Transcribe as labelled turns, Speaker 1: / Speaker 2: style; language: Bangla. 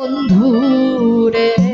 Speaker 1: বন্ধুরে।